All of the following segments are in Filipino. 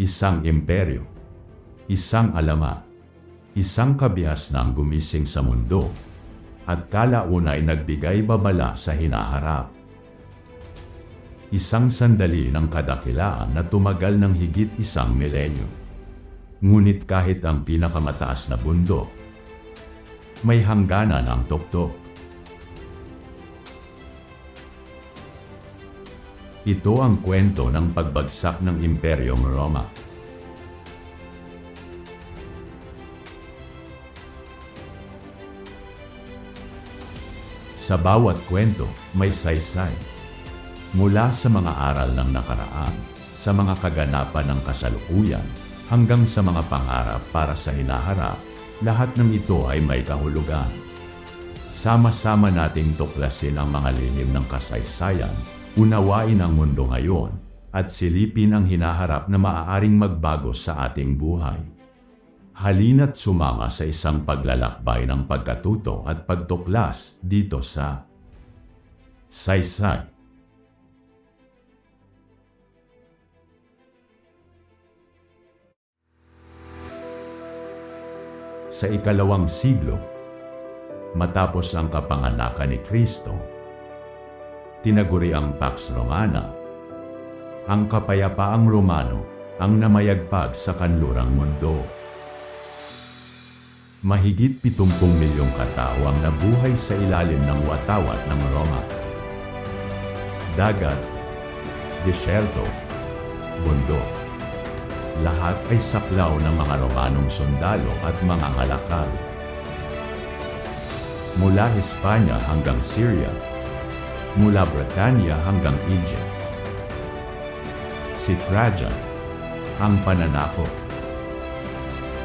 Isang imperyo. Isang alama. Isang kabihas ng gumising sa mundo. At kalaunay nagbigay babala sa hinaharap. Isang sandali ng kadakilaan na tumagal ng higit isang milenyo. Ngunit kahit ang pinakamataas na bundok, may hangganan ang tuktok. Ito ang kwento ng pagbagsak ng Imperyong Roma. Sa bawat kwento, may saysay. Mula sa mga aral ng nakaraan, sa mga kaganapan ng kasalukuyan, hanggang sa mga pangarap para sa hinaharap, lahat ng ito ay may kahulugan. Sama-sama nating tuklasin ang mga lihim ng kasaysayan, unawain ang mundo ngayon, at silipin ang hinaharap na maaaring magbago sa ating buhay. Halina't sumama sa isang paglalakbay ng pagkatuto at pagtuklas dito sa Saysay. Sa ikalawang siglo, matapos ang kapanganakan ni Kristo, tinaguri ang Pax Romana, ang kapayapaang Romano ang namayagpag sa kanlurang mundo. Mahigit 70 milyong katao ang nabuhay sa ilalim ng watawat ng Roma. Dagat, disyerto, bundok. Lahat ay saklaw ng mga Romanong sundalo at mga ngalakal. Mula Hispanya hanggang Syria, mula Britanya hanggang Egypt. Si Trajan, ang pananako.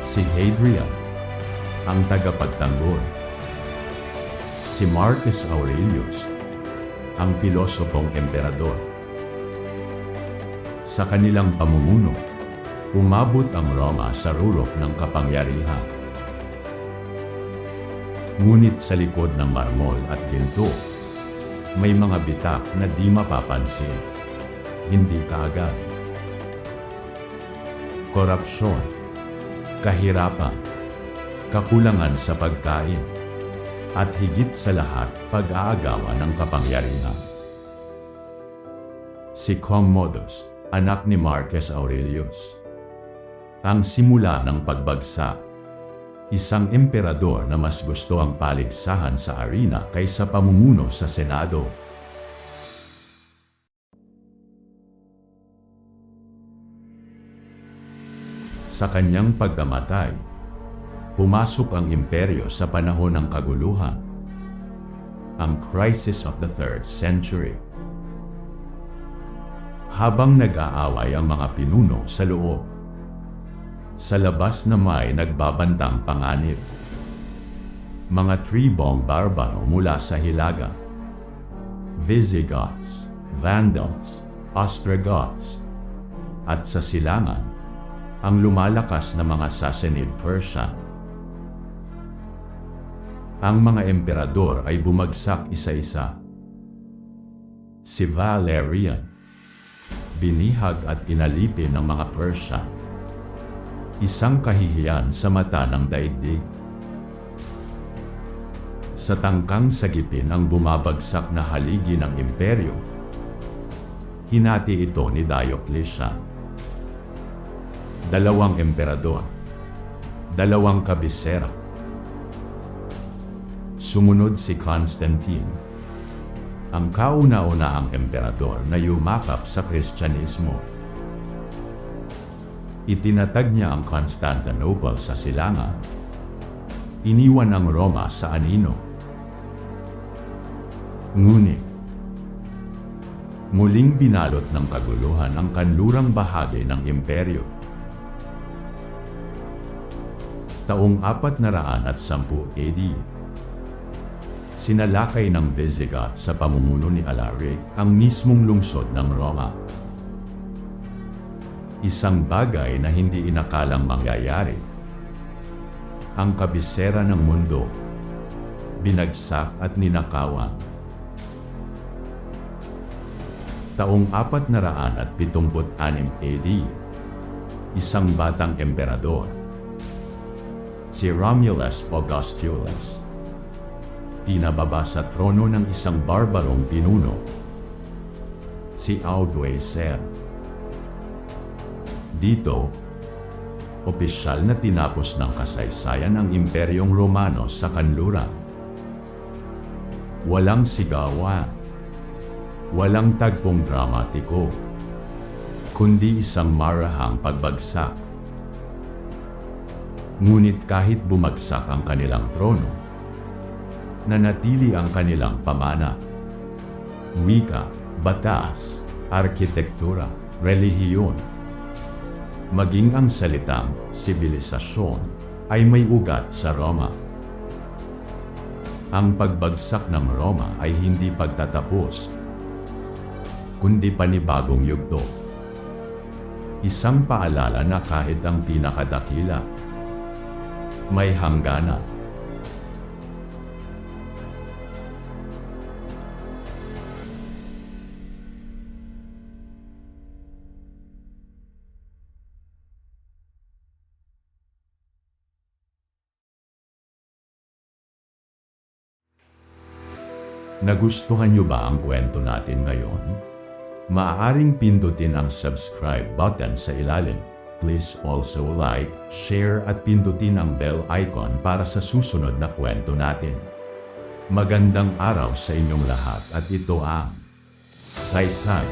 Si Hadrian, ang tagapagtanggol. Si Marcus Aurelius, ang pilosopong emperador. Sa kanilang pamumuno, umabot ang Roma sa rurok ng kapangyarihan. Ngunit sa likod ng marmol at ginto, may mga bitak na di mapapansin, hindi kaagad. Korupsyon, kahirapan, kakulangan sa pagkain, at higit sa lahat pag-aagawan ng kapangyarihan. Si Commodus, anak ni Marcus Aurelius, ang simula ng pagbagsak. Isang emperador na mas gusto ang paligsahan sa arena kaysa pamumuno sa Senado. Sa kanyang pagkamatay, pumasok ang imperyo sa panahon ng kaguluhan, ang crisis of the third century. Habang nag-aaway ang mga pinuno sa loob, sa labas na may nagbabantang panganib. Mga tribong barbaro mula sa Hilaga. Visigoths, Vandals, Ostrogoths, at sa silangan, ang lumalakas na mga Sassanid Persian. Ang mga emperador ay bumagsak isa-isa. Si Valerian, binihag at inalipin ng mga Persian isang kahihiyan sa mata ng daigdig. Sa tangkang sagipin ang bumabagsak na haligi ng imperyo, hinati ito ni Diocletian. Dalawang emperador, dalawang kabisera. Sumunod si Constantine, ang kauna-unahang emperador na yumakap sa Kristyanismo Itinatag niya ang Constantinople sa silangan. Iniwan ang Roma sa anino. Ngunit, muling binalot ng kaguluhan ang kanlurang bahagi ng imperyo. Taong 410 AD, sinalakay ng Visigoth sa pamumuno ni Alaric ang mismong lungsod ng Roma isang bagay na hindi inakalang mangyayari. Ang kabisera ng mundo, binagsak at ninakawan. Taong 476 AD, isang batang emperador. Si Romulus Augustulus. Pinababa sa trono ng isang barbarong pinuno. Si Augue Ser. Dito, opisyal na tinapos ng kasaysayan ang Imperyong Romano sa kanluran. Walang sigawan, walang tagpong dramatiko, kundi isang marahang pagbagsak. Ngunit kahit bumagsak ang kanilang trono, nanatili ang kanilang pamana. Wika, batas, arkitektura, relihiyon, maging ang salitang sibilisasyon ay may ugat sa Roma. Ang pagbagsak ng Roma ay hindi pagtatapos, kundi panibagong yugto. Isang paalala na kahit ang pinakadakila, may hangganan. Nagustuhan niyo ba ang kwento natin ngayon? Maaaring pindutin ang subscribe button sa ilalim. Please also like, share at pindutin ang bell icon para sa susunod na kwento natin. Magandang araw sa inyong lahat at ito ang Saysay